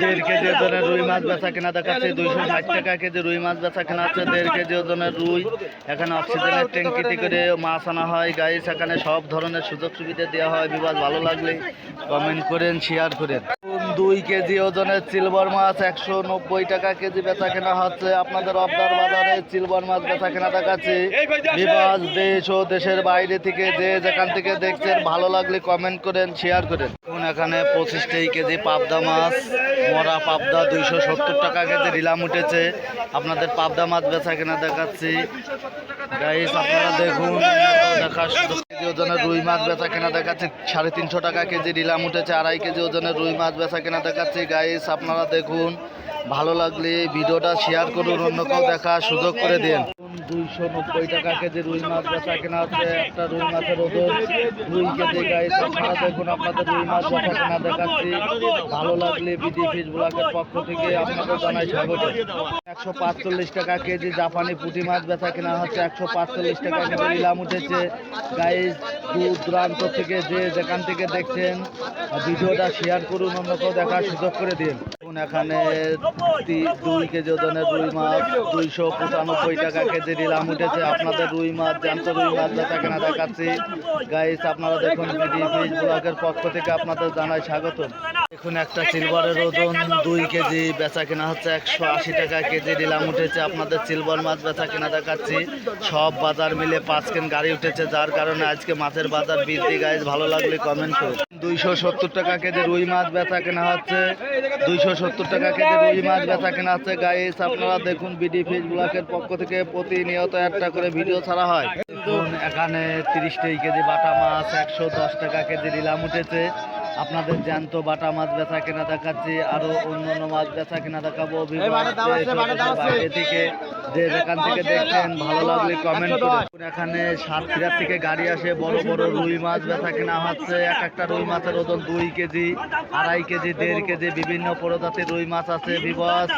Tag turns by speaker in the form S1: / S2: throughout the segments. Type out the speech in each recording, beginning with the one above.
S1: দেড় কেজি ওজনের রুই মাছ বেচা কেনা দেখাচ্ছে দুইশো ষাট টাকা কেজি রুই মাছ বেচা কেনা হচ্ছে দেড় কেজি ওজনের রুই। এখানে অক্সিজেনের ট্যাঙ্কিতে করে মাছ আনা হয়। গাইস এখানে সব ধরনের সুযোগ সুবিধা দেওয়া হয়। বিবাদ ভালো লাগলে কমেন্ট করেন শেয়ার করেন। দুই কেজি ওজনের সিলভার মাছ একশো নব্বই টাকা কেজি বেচা কেনা হচ্ছে আপনাদের অবদার বাজারে সিলভার মাছ বেচা কেনা দেখাচ্ছি বিবাদ দেশ ও দেশের বাইরে থেকে যে যেখান থেকে দেখছেন ভালো লাগলে কমেন্ট করেন শেয়ার করেন। এখন এখানে পঁচিশটাই কেজি পাবদা মাছ মরা পাবদা দুইশো সত্তর টাকা কেজি রিলাম উঠেছে। আপনাদের পাবদা মাছ বেচা কেনা দেখাচ্ছি। গাইস আপনারা দেখুন দেখা কেজি ওজনের রুই মাছ বেচা কেনা দেখাচ্ছে। সাড়ে তিনশো টাকা কেজি রিলাম উঠেছে আড়াই কেজি ওজনের রুই মাছ বেচা কেনা দেখাচ্ছি গাইস আপনারা দেখুন, ভালো লাগলে ভিডিওটা শেয়ার করুন, অন্য কেউ দেখার সুযোগ করে দিন। দুইশো নব্বই টাকা কেজি রুই মাছ বেচা কেনা হচ্ছে একটা রুই মাছের ওজন দুই কেজি গাইস আপনারা দেখুন আপনাদের রুই মাছ বেচা কেনা দেখাচ্ছি। ভালো লাগলে বিডি ফিশ ব্লকের পক্ষ থেকে আপনাদের জানাই স্বাগত। একশো পাঁচচল্লিশ টাকা কেজি জাপানি পুঁটি মাছ বেচা কেনা হচ্ছে, একশো পাঁচচল্লিশ টাকা কেজি নিলাম উঠেছে। গাইস দূর দূরান্ত থেকে যে যেখান থেকে দেখছেন, ভিডিওটা শেয়ার করুন অন্য কেউ দেখার সুযোগ করে দিন। এখন দুই কেজি ওজনের রুই মাছ, দুইশো পঁচানব্বই টাকা কেজি নিলাম উঠেছে। আপনাদের রুই মাছ, জ্যান্ত রুই মাছ যেটা কেনা দেখাচ্ছি। গাইস আপনারা দেখুন বিডি ব্লকের পক্ষ থেকে আপনাদের জানাই স্বাগত এখন একটা সিলভারের ওজন দুই কেজি, বেচা কেনা হচ্ছে একশো আশি টাকা কেজি, নিলাম উঠেছে আপনাদের সিলভার মাছ বেচা কেনা দেখাচ্ছি। সব বাজার মিলে পাঁচ কেন গাড়ি উঠেছে, যার কারণে আজকে মাছের বাজার বৃদ্ধি গাইজ ভালো লাগলে কমেন্ট করুন। দুইশো সত্তর টাকা কেজি রুই মাছ বেচা কেনা হচ্ছে। দুইশো সত্তর টাকা কেজি রুই মাছ বেচা কেনা হচ্ছে গাইজ আপনারা দেখুন বিডি ফিশ ব্লকের পক্ষ থেকে প্রতিনিয়ত একটা করে ভিডিও ছাড়া হয়। এখানে তিরিশটাই কেজি বাটা মাছ, একশো দশ টাকা কেজি নিলাম উঠেছে। আপনাদের জ্যান্ত বাটা মাছ বেচা কেনা দেখাচ্ছি আরও অন্য অন্য মাছ বেচা কেনা দেখাবো বাইরে থেকে যে যেখান থেকে দেখছেন ভালো লাগলে কমেন্ট করুন এখানে সাতক্ষীরার থেকে গাড়ি আসে বড় বড় রুই মাছ বেচা কেনা হচ্ছে। এক একটা রুই মাছের ওজন দুই কেজি আড়াই কেজি দেড় কেজি বিভিন্ন প্রজাতির রুই মাছ আছে বিবাস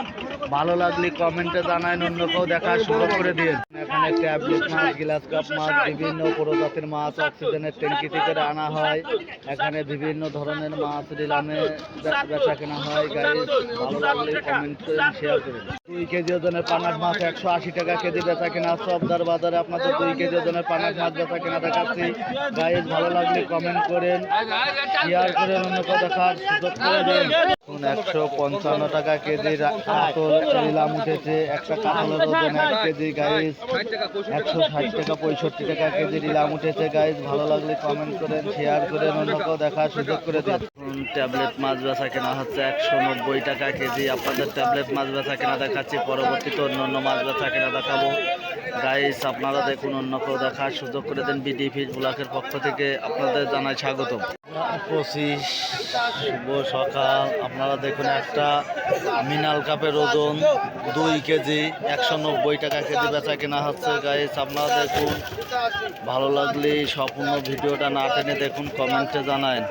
S1: ভালো লাগলে কমেন্টে জানায় অন্য কেউ দেখার সুযোগ করে দিন এখানে ট্যাবলেট মাছ গ্লাস কাপ মাছ বিভিন্ন প্রজাতির মাছ অক্সিজেনের ট্যাঙ্কিতে করে আনা হয়। এখানে বিভিন্ন ধরনের মাছ নিলামে বেচা কেনা হয়। গাইজ ভালো লাগলে কমেন্ট করেন শেয়ার করুন দুই কেজি ওজনের পানাট মাছ একশো আশি টাকা কেজি বেচা কেনা সবদার বাজারে আপনাদের দুই কেজি ওজনের পানাট মাছ বেচা কেনা দেখাচ্ছি। গাইজ ভালো লাগলে কমেন্ট করেন শেয়ার করেন অন্য কেউ দেখার সুযোগ করে দেন। এখন একশো পঞ্চান্ন টাকা কেজি কাতল নিলাম উঠেছে একটা কাতলের ওজন এক কেজি। গাইজ একশো ষাট টাকা, পঁয়ষট্টি টাকা কেজি নিলাম উঠেছে গাইজ ভালো লাগলে কমেন্ট করেন শেয়ার করেন, অন্যকেও দেখার সুযোগ করে দিন। ট্যাবলেট মাছ বেচা কেনা হচ্ছে একশো নব্বই টাকা কেজি। আপনাদের ট্যাবলেট মাছ বেচা কেনা দেখাচ্ছি, পরবর্তীতে অন্য অন্য মাছ বেচা কেনা দেখাবো। গাইস আপনারা দেখুন অন্য কেউ দেখার সুযোগ করে দেন বিডি ব্লকের পক্ষ থেকে। আপনাদের জানাই স্বাগত পঁচিশ, শুভ সকাল। আপনারা দেখুন একটা মিনাল কাপের ওজন দুই কেজি, একশো নব্বই টাকা কেজি বেচা কেনা হচ্ছে। গাইস আপনারা দেখুন। ভালো লাগলে সম্পূর্ণ ভিডিওটা না টেনে দেখুন, কমেন্টে জানায়।